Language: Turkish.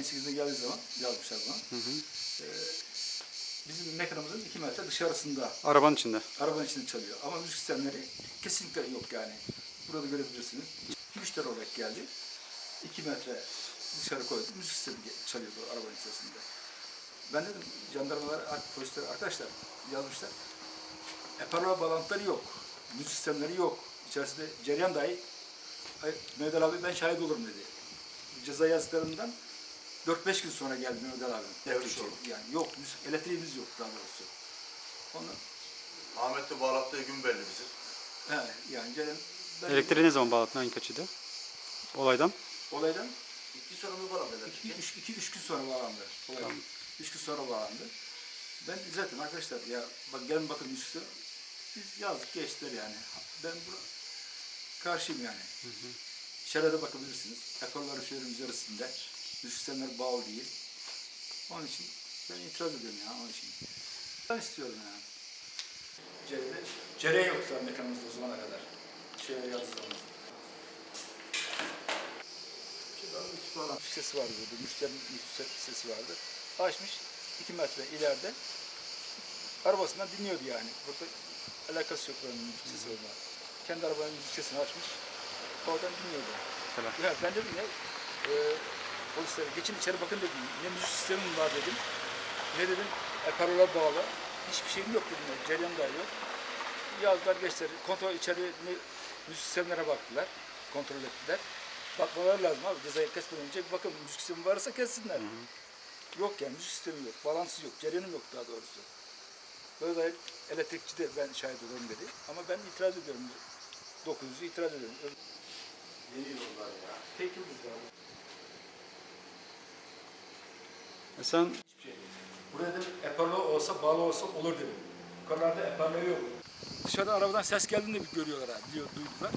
ayın 8'de geldiği zaman yazmışlar bana. Ee, bizim mekanımızın 2 metre dışarısında Arabanın içinde. arabanın içinde çalıyor. Ama müzik sistemleri kesinlikle yok yani. Burada görebilirsiniz. 2-3 tane olarak geldi. 2 metre dışarı koydu. Müzik sistemi çalıyordu arabanın içerisinde. Ben dedim jandarmalar, ar- polisler arkadaşlar yazmışlar. Eparla bağlantıları yok. Müzik sistemleri yok. İçerisinde cereyan dahi Mehmet abi ben şahit olurum dedi. Ceza yazdıklarından 4-5 gün sonra geldi Mehmet Ali abi. Elektrikçi. Yani yok, elektriğimiz yok daha doğrusu. Ondan Ahmet'le bağlattığı gün belli bizim. He, yani Ceren, ben Elektriği ne zaman bağlattın? Hangi kaçıydı? Olaydan. olaydan İki sonra mı bağlandı elektrik? 2-3 gün sonra bağlandı. Olaydan. 3 gün sonra bağlandı. Ben zaten arkadaşlar ya bak gelin bakın üstü. Biz yazdık geçtiler yani. Ben buna karşıyım yani. İçeride bakabilirsiniz. Ekolları şöyle üzerinde. Sistemleri bağlı değil. Onun için ben itiraz ediyorum ya onun için. Ben istiyorum yani. Cereyan, cereyan yoktu mekanımızda o zamana kadar. Şeyler yazdığı zaman. Şimdi abi iki falan sesi vardı burada. Müşterinin yüksek sesi vardı. Açmış iki metre ileride. Arabasından dinliyordu yani. Burada alakası yok buranın müzik sesi olma. Kendi arabanın müzik sesini açmış. Oradan dinliyordu. Falan. Ya ben dedim ya e, polislere geçin içeri bakın dedim. Ne müzik sistemim var dedim. Ne dedim e, parola bağlı. Hiçbir şeyim yok dedim. ya, Cereyan dahi yok. Yazdılar geçtiler. Kontrol içeri müzik sistemlere baktılar. Kontrol ettiler. Bakmaları lazım abi. Cezayı kesmeden önce bir bakın müzik sistemi varsa kessinler. Yok yani müzik sistemi yok. Balansı yok. Cereyanım yok daha doğrusu. Böyle dair elektrikçi de ben şahit olurum dedi. Ama ben itiraz ediyorum. 900'ü itiraz ediyorum. Yeni yollar ya. Tek yıldız abi. E sen Hiçbir şey. Burada dedim eparlo olsa bağlı olsa olur dedim. Yukarılarda eparlo yok. Dışarıdan arabadan ses geldiğini de görüyorlar abi, biliyor, duydular.